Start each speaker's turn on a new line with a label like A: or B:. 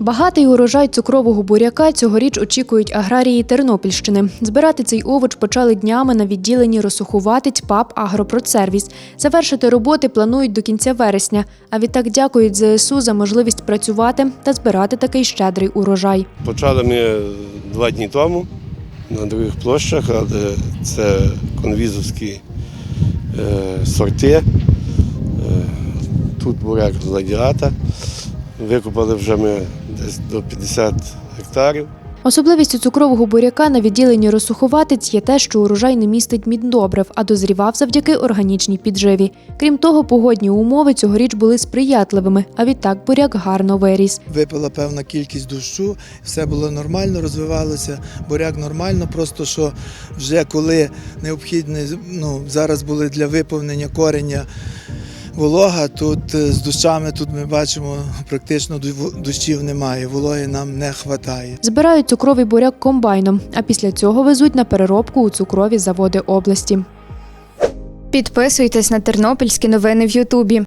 A: Багатий урожай цукрового буряка цьогоріч очікують аграрії Тернопільщини. Збирати цей овоч почали днями на відділенні розсухуватиць ПАП Агропродсервіс. Завершити роботи планують до кінця вересня. А відтак дякують ЗСУ за можливість працювати та збирати такий щедрий урожай.
B: Почали ми два дні тому на других площах, але це конвізовські е, сорти. Е, тут буряк гладіата. Викопали вже ми десь до 50 гектарів.
A: Особливістю цукрового буряка на відділенні розсухуватиць є те, що урожай не містить міддобрив, а дозрівав завдяки органічній підживі. Крім того, погодні умови цьогоріч були сприятливими, а відтак буряк гарно виріс.
C: Випала певна кількість дощу, все було нормально, розвивалося, буряк нормально. Просто що вже коли необхідне, ну зараз були для виповнення кореня волога, тут е, з дощами тут ми бачимо практично дощів немає, вологи нам не вистачає.
A: Збирають цукровий буряк комбайном, а після цього везуть на переробку у цукрові заводи області.
D: Підписуйтесь на тернопільські новини в Ютубі.